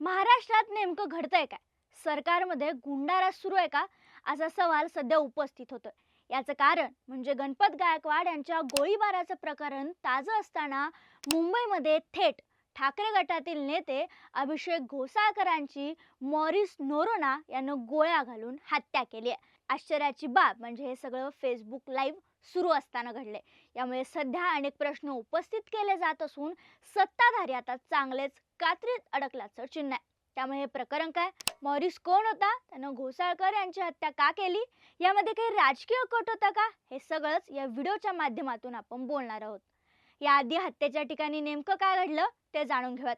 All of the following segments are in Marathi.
महाराष्ट्रात नेमकं घडतंय काय? सरकारमध्ये गुंडाराज सुरू आहे का? असा सवाल सध्या उपस्थित होतोय. याचं कारण म्हणजे गणपत गायकवाड यांच्या गोळीबाराचं प्रकरण ताजं असताना मुंबईमध्ये थेट ठाकरे गटातील नेते अभिषेक घोसाळकरांची मॉरिस नोरोना यानं गोळ्या घालून हत्या केली आहे. आश्चर्याची बाब म्हणजे हे सगळं फेसबुक लाईव्ह सुरू असताना घडले. यामुळे सध्या अनेक प्रश्न उपस्थित केले जात असून सत्ताधारी आता चांगलेच कात्रीत अडकल्याचं चिन्ह आहे. त्यामुळे हे प्रकरण काय? मॉरिस कोण होता? त्यानं घोसाळकर यांची हत्या का केली? यामध्ये काही राजकीय कट होता का? हे सगळंच या व्हिडिओच्या माध्यमातून आपण बोलणार आहोत. याआधी हत्येच्या ठिकाणी नेमकं काय घडलं ते जाणून घेऊयात.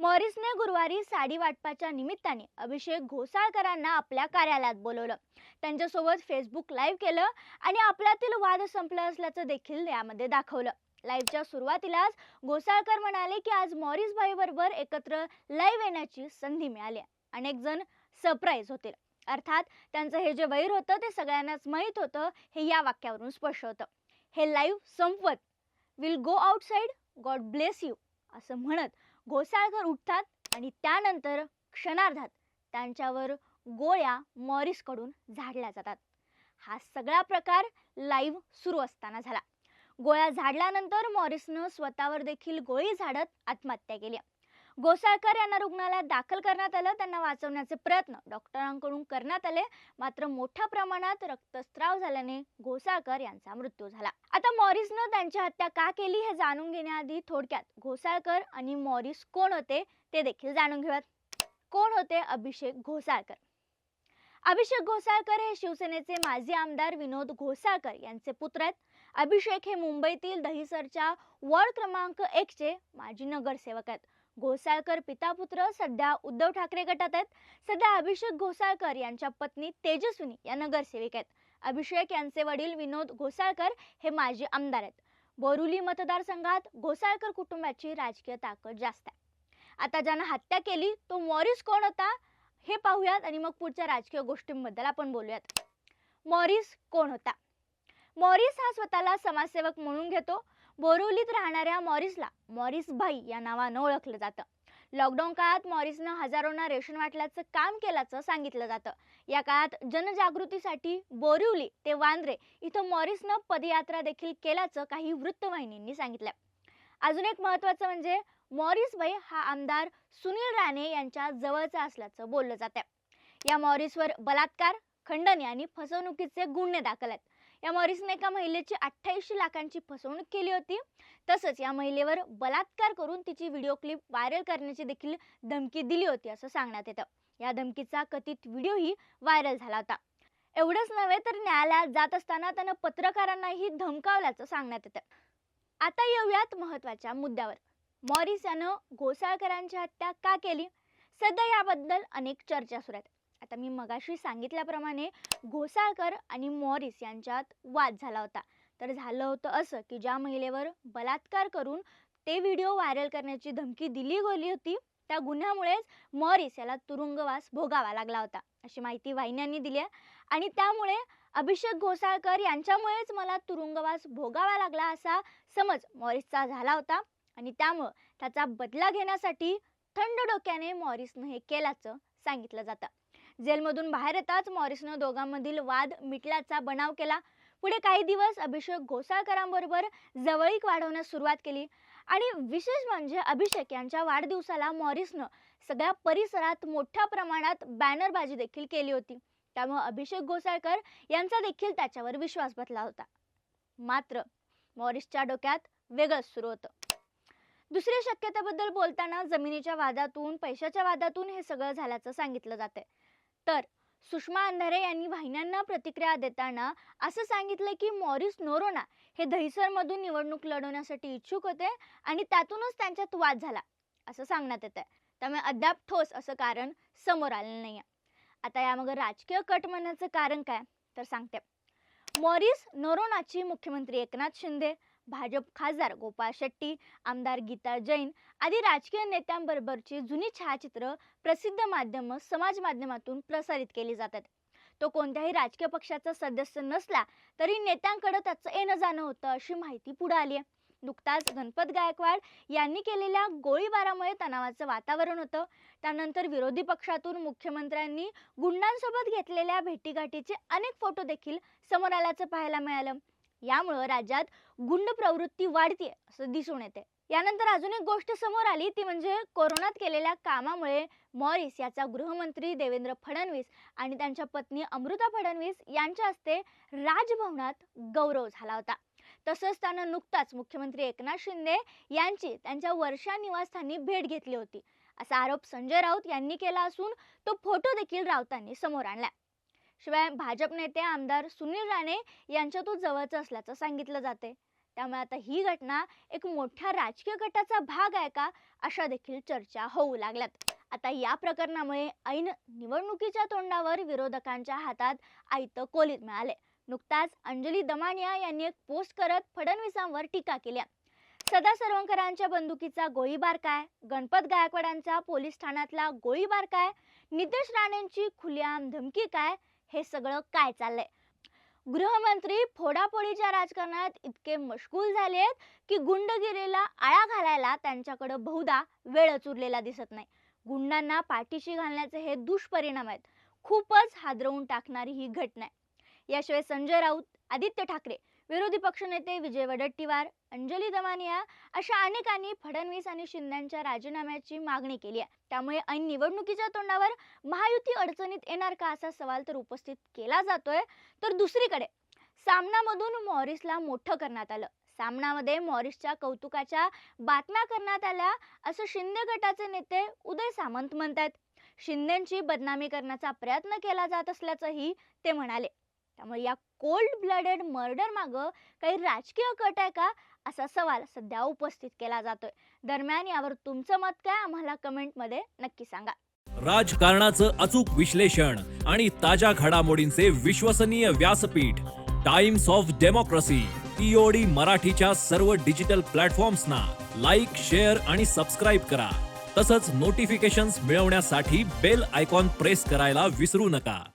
मॉरिसने गुरुवारी साडी वाटपाच्या निमित्ताने अभिषेक घोसाळकरांना आपल्या कार्यालयात बोलवलं. त्यांच्यासोबत फेसबुक लाईव्ह केलं आणि आपल्यातील वाद संपला असल्याचं देखील यामध्ये दाखवलं. लाईव्हच्या सुरुवातीलाच घोसाळकर म्हणाले की आज मॉरिस भाईबरोबर एकत्र लाईव्ह येण्याची संधी मिळाली. अनेक जण सरप्राईज होतील. अर्थात त्यांचं हे जे वैर होतं ते सगळ्यांनाच माहीत होतं हे या वाक्यावरून स्पष्ट होतं. हे लाईव्ह संपवत. Will go outside god bless you असं म्हणत घोसाळकर उठतात आणि त्यानंतर क्षणार्धात त्यांच्यावर गोळ्या मॉरिसकडून झाडल्या जातात. हा सगळा प्रकार लाईव्ह सुरू असताना झाला. गोळ्या झाडल्यानंतर मॉरिसनं स्वतःवर देखील गोळी झाडत आत्महत्या केली. गोसाळकर यांना रुग्णालयात दाखल करण्यात आलं. त्यांना वाचवण्याचे प्रयत्न डॉक्टरांकडून करण्यात आले. मात्र मोठ्या प्रमाणात रक्तस्राव झाल्याने घोसाळकर यांचा मृत्यू झाला. आता मॉरिसनं त्यांची हत्या का केली हे जाणून घेण्याआधी थोडक्यात घोसाळकर आणि मॉरिस कोण होते ते देखील जाणून घेऊयात. कोण होते अभिषेक घोसाळकर अभिषेक घोसाळकर हे शिवसेनेचे माजी आमदार विनोद घोसाळकर यांचे पुत्र आहेत. अभिषेक हे मुंबईतील दहिसरच्या वॉर्ड क्रमांक एक चे माजी नगरसेवक आहेत. घोसाळकर पिता पुत्र सध्या उद्धव ठाकरे गटात आहेत. सध्या अभिषेक घोसाळकर यांच्या पत्नी तेजस्विनी या नगरसेविका आहेत. अभिषेक यांचे वडील विनोद घोसाळकर हे माजी आमदार आहेत. बोरुली मतदारसंघात घोसाळकर कुटुंबाची राजकीय ताकद जास्त आहे. आता ज्यानं हत्या केली तो मॉरिस कोण होता? हे पाहूयात आणि मग पुढच्या राजकीय गोष्टींबद्दल आपण बोलूयात. मॉरिस कोण होता? मॉरिस हा स्वतःला समाजसेवक म्हणून घेतो. बोरिवलीत राहणाऱ्या मॉरिसला मॉरिस भाई या नावानं ओळखलं जातं. लॉकडाऊन काळात मॉरिसनं हजारोंना रेशन वाटल्याचं काम केल्याचं सांगितलं जातं. या काळात जनजागृतीसाठी बोरिवली ते वांद्रे इथं मॉरिसनं पदयात्रा देखील केल्याचं काही वृत्तवाहिनींनी सांगितलं अजून एक महत्वाचं म्हणजे मॉरिस भाई हा आमदार सुनील राणे यांच्या जवळचा असल्याचं बोललं जातं या मॉरिसवर बलात्कार खंडणी आणि फसवणुकीचे गुन्हे दाखल आहेत या मॉरिसने एका महिलेची अठ्ठ्याऐंशी लाखांची फसवणूक केली होती. तसंच या महिलेवर बलात्कार करून तिची व्हिडिओ क्लिप व्हायरल करण्याची देखील धमकी दिली होती असं सांगण्यात येतं. या धमकीचा कथित व्हिडिओही व्हायरल झाला होता. एवढंच नव्हे तर न्यायालयात जात असताना त्यानं पत्रकारांनाही धमकावल्याचं सांगण्यात येतं. आता येऊयात महत्त्वाच्या मुद्द्यावर. मॉरिस यानं घोसाळकरांची हत्या का केली? सध्या याबद्दल अनेक चर्चा सुरू आहेत. आता मी मगाशी सांगितल्याप्रमाणे घोसाळकर आणि मॉरिस यांच्यात वाद झाला होता. तर झालं होतं असं की ज्या महिलेवर बलात्कार करून ते व्हिडिओ व्हायरल करण्याची धमकी दिली गेली होती त्या गुन्ह्यामुळेच मॉरिस याला तुरुंगवास भोगावा लागला होता अशी माहिती वाहिन्यांनी दिली आहे. आणि त्यामुळे अभिषेक घोसाळकर यांच्यामुळेच मला तुरुंगवास भोगावा लागला असा समज मॉरिसचा झाला होता. आणि त्यामुळं त्याचा बदला घेण्यासाठी थंड डोक्याने मॉरिसनं हे केल्याचं सांगितलं जातं. जेलमधून बाहेर येताच मॉरिसनं दोघांमधील वाद मिटल्याचा बनाव केला. पुढे काही दिवस अभिषेक घोसाळकरांबरोबर जवळीक वाढवण्यास सुरुवात केली. आणि विशेष म्हणजे अभिषेक यांच्या वाढदिवसाला मॉरिसनं सगळ्या परिसरात मोठ्या प्रमाणात बॅनरबाजी देखील केली होती. त्यामुळे अभिषेक घोसाळकर यांचा देखील त्याच्यावर विश्वास बसला होता. मात्र मॉरिसच्या डोक्यात वेगळंच सुरू होतं. दुसऱ्या शक्यतेबद्दल बोलताना जमिनीच्या वादातून पैशाच्या वादातून हे सगळं झाल्याचं सांगितलं जाते तर सुषमा अंधारे यांनी वाहिन्यांना प्रतिक्रिया देताना असं सांगितलं की मॉरिस नोरोना हे दहिसरमधून निवडणूक लढवण्यासाठी इच्छुक होते आणि त्यातूनच त्यांच्यात वाद झाला असं सांगण्यात येतं आहे त्यामुळे अद्याप ठोस असं कारण समोर आलेलं नाही आता यामागं राजकीय कट म्हणण्याचं कारण काय? तर सांगते. मॉरिस नोरोनाची मुख्यमंत्री एकनाथ शिंदे भाजप खासदार गोपाळ शेट्टी आमदार गीता जैन आदी राजकीय नेत्यांबरोबरची जुनी छायाचित्र प्रसिद्ध माध्यम समाज माध्यमातून प्रसारित केली जातात. तो कोणत्याही राजकीय पक्षाचा सदस्य नसला तरी नेत्यांकडे त्याचं येणं जाणं होतं अशी माहिती पुढे आली आहे. नुकताच गणपत गायकवाड यांनी केलेल्या गोळीबारामुळे तणावाचं वातावरण होतं. त्यानंतर विरोधी पक्षातून मुख्यमंत्र्यांनी गुंडांसोबत घेतलेल्या भेटीगाठीचे अनेक फोटो देखील समोर आल्याचं पाहायला मिळालं. यामुळं राज्यात गुंड प्रवृत्ती वाढतीये असं दिसून येते यानंतर अजून एक गोष्ट समोर आली ती म्हणजे कोरोनात केलेल्या कामामुळे मॉरिस याचा गृहमंत्री देवेंद्र फडणवीस आणि त्यांच्या पत्नी अमृता फडणवीस यांच्या हस्ते राजभवनात गौरव झाला होता. तसंच त्यानं नुकताच मुख्यमंत्री एकनाथ शिंदे यांची त्यांच्या वर्षा निवासस्थानी भेट घेतली होती. असा आरोप संजय राऊत यांनी केला असून तो फोटो देखील राऊतांनी समोर आणला शिवाय भाजप नेते आमदार सुनील राणे यांच्या तो जवळचा असल्याचं सांगितलं जाते. त्यामुळे आता ही घटना एक मोठ्या राजकीय गटाचा भाग आहे का अशा देखील चर्चा होऊ लागल्यात. आता या प्रकरणामुळे ऐन निवडणुकीच्या तोंडावर विरोधकांच्या हातात आयतं कोलीत मिळाले. नुकताच अंजली दमानिया यांनी एक पोस्ट करत फडणवीसांवर टीका केली सदा सरवंकरांच्या बंदुकीचा गोळीबार काय गणपत गायकवाडांचा पोलीस ठाण्यातला गोळीबार काय नितेश राणेंची खुलेआम धमकी काय हे सगळं काय चाललंय? गृहमंत्री फोडाफोडीच्या राजकारणात इतके मशगूल झाले आहेत की गुंडगिरीला आळा घालायला त्यांच्याकडे बहुधा वेळच उरलेला दिसत नाही. गुंडांना पाठीशी घालण्याचे हे दुष्परिणाम आहेत. खूपच हादरवून टाकणारी ही घटना आहे. याशिवाय संजय राऊत आदित्य ठाकरे विरोधी पक्षनेते विजय वडट्टीवार अंजली दमानिया अशा अनेकांनी फडणवीस आणि शिंद्यांच्या राजीनाम्याची मागणी केली आहे. त्यामुळे ऐन निवडणुकीच्या तोंडावर महायुती अडचणीत येणार का असा सवाल तर उपस्थित केला जातोय. तर दुसरीकडे सामनामधून मॉरिसला मोठं करण्यात आलं. सामनामध्ये मॉरिसच्या कौतुकाच्या बातम्या करण्यात आल्या असं शिंदे गटाचे नेते उदय सामंत म्हणतात शिंदेची बदनामी करण्याचा प्रयत्न केला जात असल्याचंही ते म्हणाले. त्यामुळे या कोल्ड ब्लडेड मर्डर मागं काही राजकीय कट आहे का? असा सवाल सध्या उपस्थित केला जातोय. दरम्यान यावर तुमचं मत काय? आम्हाला कमेंटमध्ये नक्की सांगा. राजकारणाचं अचूक विश्लेषण आणि ताज्या घडामोडींचे विश्वसनीय व्यासपीठ टाइम्स ऑफ डेमोक्रेसी टीओडी मराठीच्या सर्व डिजिटल प्लॅटफॉर्म्सना लाईक शेअर आणि सबस्क्राईब करा. तसंच नोटिफिकेशन्स मिळवण्यासाठी बेल आयकॉन प्रेस करायला विसरू नका.